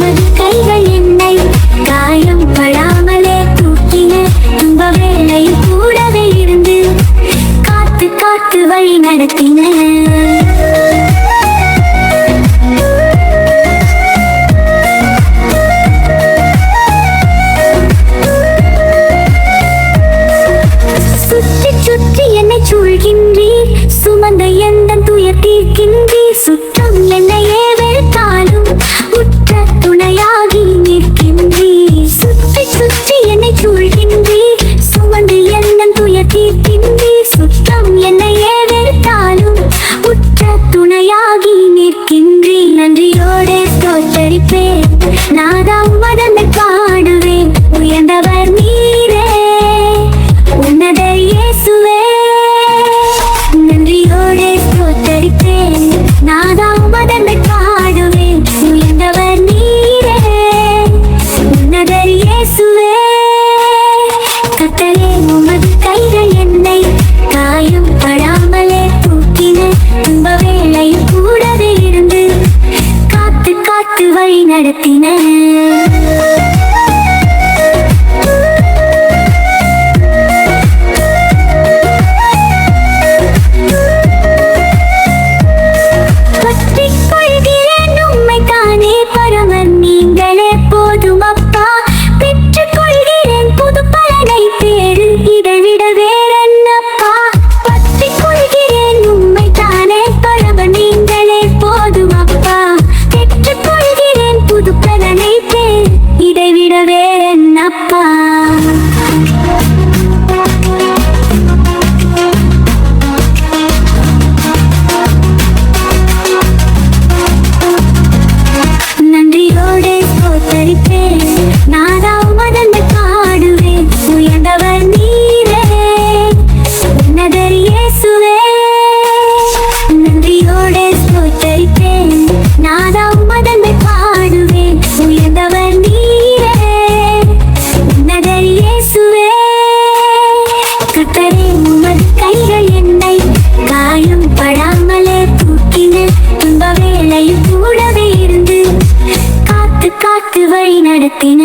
விடாமல் என்னை காயம் படாமலே தூக்கின துன்ப வேளையில் கூடவே இருந்து காத்து காத்து வழி நடத்தின. சுற்றி என்னை சூழ்கின்றீர் சுமந்த எந்த துயர் தீர்க்கின்றீர் சுற்றி you. பார்த்து வழி நடத்தின.